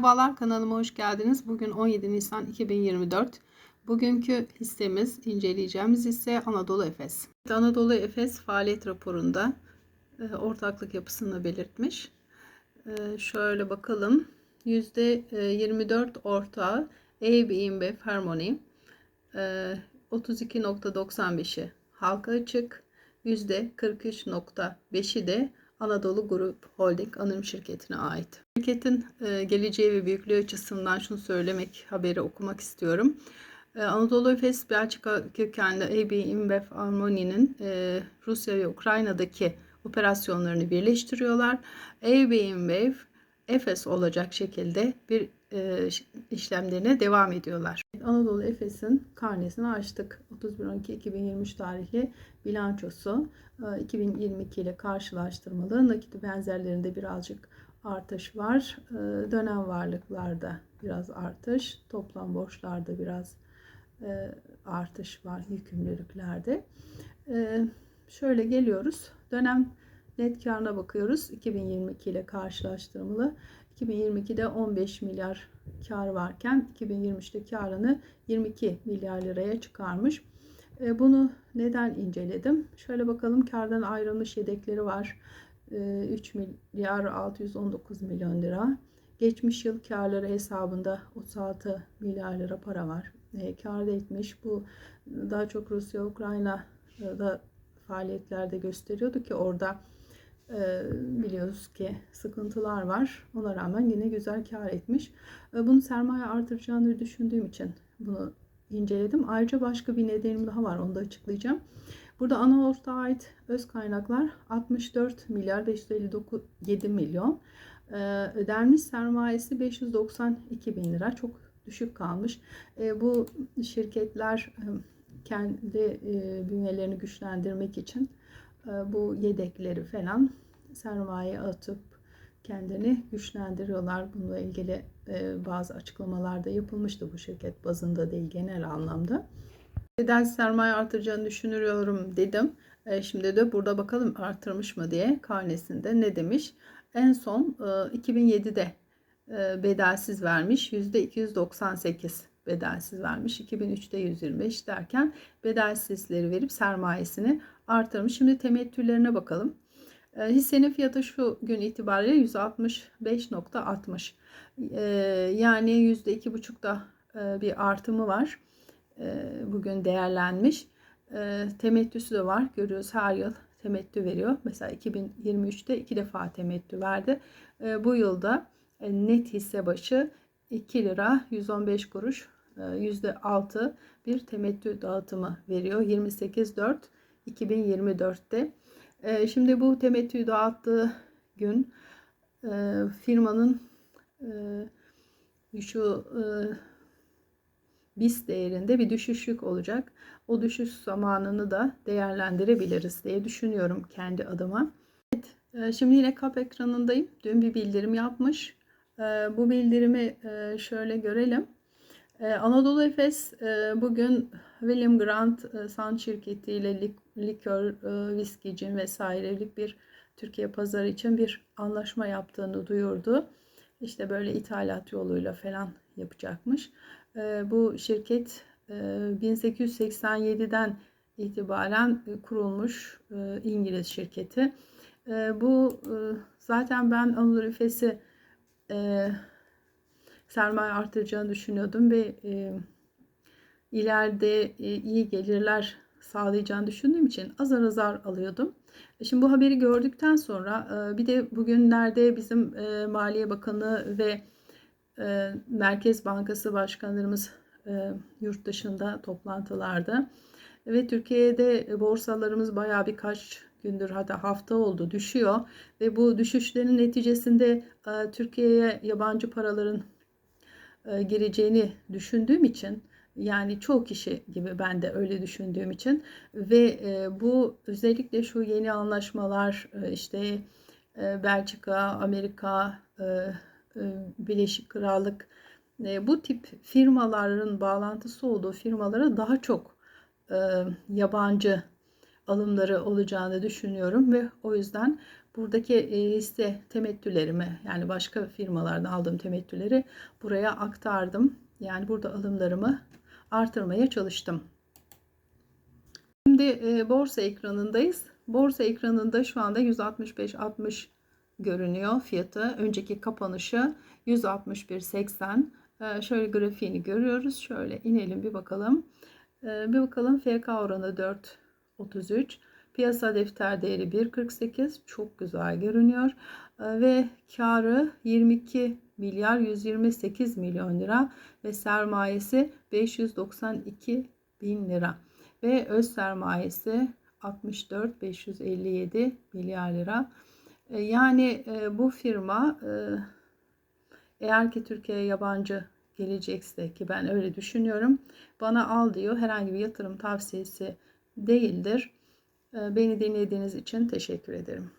Merhabalar kanalıma hoş geldiniz. Bugün 17 Nisan 2024. Bugünkü hissemiz, inceleyeceğimiz hisse Anadolu Efes. Anadolu Efes faaliyet raporunda e, ortaklık yapısını belirtmiş. E, şöyle bakalım. %24 ortağı AB InBev Harmony. E, 32.95'i halka açık. %43.5'i de Anadolu Grup Holding Anonim Şirketi'ne ait. Şirketin e, geleceği ve büyüklüğü açısından şunu söylemek, haberi okumak istiyorum. E, Anadolu Efes Belçika kökenli AB InBev Harmony'nin e, Rusya ve Ukrayna'daki operasyonlarını birleştiriyorlar. AB InBev Efes olacak şekilde bir e, işlemlerine devam ediyorlar. Anadolu Efes'in karnesini açtık. 31.12.2023 tarihli bilançosu 2022 ile karşılaştırmalı. Nakit benzerlerinde birazcık artış var. Dönem varlıklarda biraz artış. Toplam borçlarda biraz artış var yükümlülüklerde. Şöyle geliyoruz. Dönem net karına bakıyoruz. 2022 ile karşılaştırmalı. 2022'de 15 milyar kar varken 2023'te karını 22 milyar liraya çıkarmış. E, bunu neden inceledim? Şöyle bakalım kardan ayrılmış yedekleri var. 3 e, milyar 619 milyon lira. Geçmiş yıl karları hesabında 36 milyar lira para var. E, kar etmiş. Bu daha çok Rusya, Ukrayna'da faaliyetlerde gösteriyordu ki orada e, biliyoruz ki sıkıntılar var. Ona rağmen yine güzel kar etmiş. E, bunu sermaye artıracağını düşündüğüm için bunu inceledim. Ayrıca başka bir nedenim daha var. Onu da açıklayacağım. Burada ana ortağa ait öz kaynaklar 64 milyar 557 milyon. E, ödenmiş sermayesi 592 bin lira. Çok düşük kalmış. Bu şirketler kendi bünyelerini güçlendirmek için bu yedekleri falan sermaye atıp kendini güçlendiriyorlar. Bununla ilgili e, bazı açıklamalar da yapılmıştı bu şirket bazında değil genel anlamda. Neden sermaye artıracağını düşünüyorum dedim. E, şimdi de burada bakalım artırmış mı diye karnesinde ne demiş. En son 2007'de e, bedelsiz vermiş %298 bedelsiz vermiş. 2003'te 125 derken bedelsizleri verip sermayesini artırmış. Şimdi temettülerine bakalım. E, hissenin fiyatı şu gün itibariyle 165.60. E, yani %2,5'da e, bir artımı var. E, bugün değerlenmiş. Temettüsü de var. Görüyoruz her yıl temettü veriyor. Mesela 2023'te iki defa temettü verdi. Bu yılda e, net hisse başı 2 lira 115 kuruş %6 e, bir temettü dağıtımı veriyor. 28.4 2024'te. E, şimdi bu temettüyü dağıttığı gün e, firmanın şu BIS değerinde bir düşüşlük olacak. O düşüş zamanını da değerlendirebiliriz diye düşünüyorum kendi adıma. Evet, şimdi yine kap ekranındayım. Dün bir bildirim yapmış. Bu bildirimi şöyle görelim. Ee, Anadolu Efes e, bugün William Grant e, San şirketi ile lik likör, e, viski, cin vesairelik bir Türkiye pazarı için bir anlaşma yaptığını duyurdu. İşte böyle ithalat yoluyla falan yapacakmış. Bu şirket 1887'den itibaren kurulmuş İngiliz şirketi. Bu zaten ben Anadolu Efes'i sermaye artıracağını düşünüyordum ve e, ileride e, iyi gelirler sağlayacağını düşündüğüm için azar azar alıyordum. E, şimdi bu haberi gördükten sonra e, bir de bugünlerde bizim e, Maliye Bakanı ve Merkez Bankası başkanlarımız yurt dışında toplantılarda ve Türkiye'de borsalarımız bayağı birkaç gündür hatta hafta oldu düşüyor ve bu düşüşlerin neticesinde Türkiye'ye yabancı paraların e, gireceğini düşündüğüm için yani çoğu kişi gibi ben de öyle düşündüğüm için ve e, bu özellikle şu yeni anlaşmalar e, işte Belçika, Amerika, Birleşik Krallık bu tip firmaların bağlantısı olduğu firmalara daha çok yabancı alımları olacağını düşünüyorum ve o yüzden buradaki e, hisse temettülerimi yani başka firmalardan aldığım temettüleri buraya aktardım. Yani burada alımlarımı artırmaya çalıştım. Şimdi e, borsa ekranındayız. Borsa ekranında şu anda 165.60 görünüyor fiyatı. Önceki kapanışı 161.80. E, şöyle grafiğini görüyoruz. Şöyle inelim bir bakalım. E, bir bakalım FK oranı 4.33. Piyasa defter değeri 1.48. Çok güzel görünüyor. E, ve karı 22 milyar 128 milyon lira ve sermayesi 592 bin lira ve öz sermayesi 64 557 milyar lira. E, Yani e, bu firma e, eğer ki Türkiye'ye yabancı gelecekse ki ben öyle düşünüyorum bana al diyor herhangi bir yatırım tavsiyesi değildir. E, Beni dinlediğiniz için teşekkür ederim.